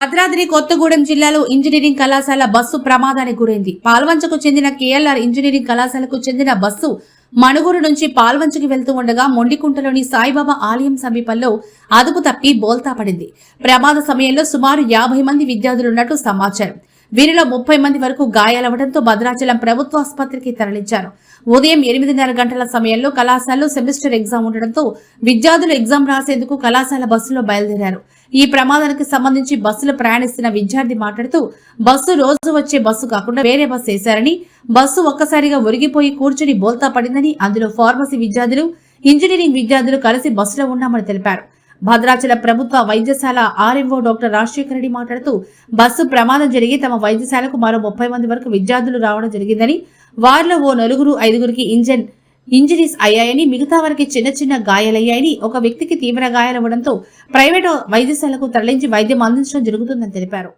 భద్రాద్రి కొత్తగూడెం జిల్లాలో ఇంజనీరింగ్ కళాశాల బస్సు ప్రమాదానికి గురైంది. పాల్వంచకు చెందిన కేఎల్ఆర్ ఇంజనీరింగ్ కళాశాలకు చెందిన బస్సు మణుగూరు నుంచి పాల్వంచకి వెళ్తూ ఉండగా మొండికుంటలోని సాయిబాబా ఆలయం సమీపంలో అదుపు తప్పి బోల్తా పడింది. ప్రమాద సమయంలో సుమారు యాభై మంది విద్యార్థులున్నట్టు సమాచారం. వీరిలో ముప్పై మంది వరకు గాయాలవడంతో భద్రాచలం ప్రభుత్వ ఆసుపత్రికి తరలించారు. ఉదయం ఎనిమిదిన్నర గంటల సమయంలో కళాశాలలో సెమిస్టర్ ఎగ్జామ్ ఉండడంతో విద్యార్థులు ఎగ్జామ్ రాసేందుకు కళాశాల బస్సులో బయలుదేరారు. ఈ ప్రమాదానికి సంబంధించి బస్సులో ప్రయాణిస్తున్న విద్యార్థి మాట్లాడుతూ బస్సు రోజు వచ్చే బస్సు కాకుండా వేరే బస్సు వేశారని బస్సు ఒక్కసారిగా ఒరిగిపోయి కూర్చుని బోల్తా పడిందని అందులో ఫార్మసీ విద్యార్థులు ఇంజనీరింగ్ విద్యార్థులు కలిసి బస్సులో ఉన్నామని తెలిపారు. భద్రాచల ప్రభుత్వ వైద్యశాల ఆర్ఎంఓ డాక్టర్ రాజశేఖర రెడ్డి మాట్లాడుతూ బస్సు ప్రమాదం జరిగి తమ వైద్యశాలకు మరో ముప్పై మంది వరకు విద్యార్థులు రావడం జరిగిందని వారిలో ఓ నలుగురు ఐదుగురికి ఇంజన్ ఇంజరీస్ అయ్యాయని మిగతా వారికి చిన్న చిన్న గాయాలయ్యాయని ఒక వ్యక్తికి తీవ్ర గాయాలవ్వడంతో ప్రైవేటు వైద్యశాలకు తరలించి వైద్యం అందించడం జరుగుతుందని తెలిపారు.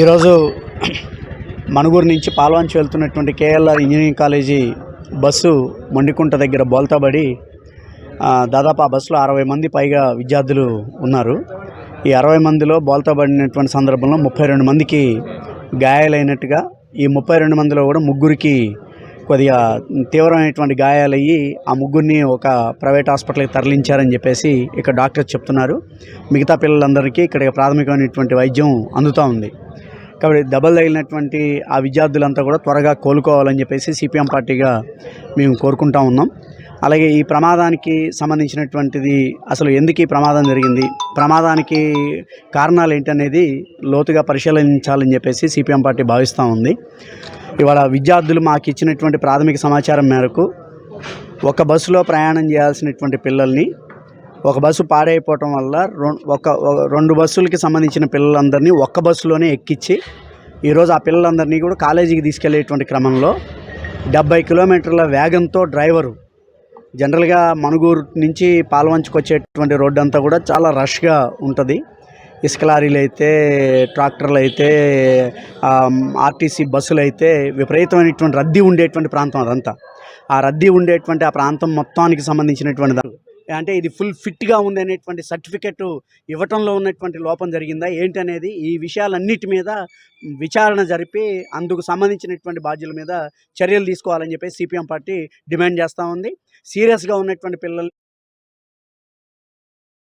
ఈరోజు మణుగూరు నుంచి పాల్వంచి వెళ్తున్నటువంటి KLR engineering college bus Mondikunta దగ్గర బోల్తాబడి దాదాపు ఆ బస్సులో అరవై మంది పైగా విద్యార్థులు ఉన్నారు. ఈ అరవై మందిలో బోల్తాబడినటువంటి సందర్భంలో ముప్పై రెండు మందికి గాయాలైనట్టుగా ఈ ముప్పై రెండు మందిలో కూడా ముగ్గురికి కొద్దిగా తీవ్రమైనటువంటి గాయాలయ్యి ఆ ముగ్గురిని ఒక ప్రైవేట్ హాస్పిటల్కి తరలించారని చెప్పేసి ఇక్కడ డాక్టర్స్ చెప్తున్నారు. మిగతా పిల్లలందరికీ ఇక్కడ ప్రాథమికమైనటువంటి వైద్యం అందుతూ ఉంది. కాబట్టి దెబ్బలు తగిలినటువంటి ఆ విద్యార్థులంతా కూడా త్వరగా కోలుకోవాలని చెప్పేసి సిపిఎం పార్టీగా మేము కోరుకుంటా ఉన్నాం. అలాగే ఈ ప్రమాదానికి సంబంధించినటువంటిది అసలు ఎందుకు ఈ ప్రమాదం జరిగింది? ప్రమాదానికి కారణాలు ఏంటనేది లోతుగా పరిశీలించాలని చెప్పేసి సిపిఎం పార్టీ భావిస్తూ ఉంది. ఇవాళ విద్యార్థులు మాకు ఇచ్చినటువంటి ప్రాథమిక సమాచారం మేరకు ఒక బస్సులో ప్రయాణం చేయాల్సినటువంటి పిల్లల్ని ఒక బస్సు పాడైపోవటం వల్ల రొ- ఒక రెండు బస్సులకి సంబంధించిన పిల్లలందరినీ ఒక్క బస్సులోనే ఎక్కించి ఈరోజు ఆ పిల్లలందరినీ కూడా కాలేజీకి తీసుకెళ్ళేటువంటి క్రమంలో డెబ్బై కిలోమీటర్ల వేగంతో డ్రైవరు జనరల్గా మణుగూరు నుంచి పాల్వంచుకు వచ్చేటువంటి రోడ్డు అంతా కూడా చాలా రష్గా ఉంటుంది. ఇసుక లారీలు అయితే ట్రాక్టర్లు అయితే ఆర్టీసీ బస్సులు అయితే విపరీతమైనటువంటి రద్దీ ఉండేటువంటి ప్రాంతం అదంతా. ఆ రద్దీ ఉండేటువంటి ఆ ప్రాంతం మొత్తానికి సంబంధించినటువంటి దాని అంటే ఇది ఫుల్ ఫిట్గా ఉంది అనేటువంటి సర్టిఫికెట్ ఇవ్వటంలో ఉన్నటువంటి లోపం జరిగిందా? ఏంటనేది ఈ విషయాలన్నిటి మీద విచారణ జరిపి అందుకు సంబంధించినటువంటి బాధ్యుల మీద చర్యలు తీసుకోవాలని చెప్పి సిపిఎం పార్టీ డిమాండ్ చేస్తూ ఉంది. సీరియస్గా ఉన్నటువంటి పిల్లలు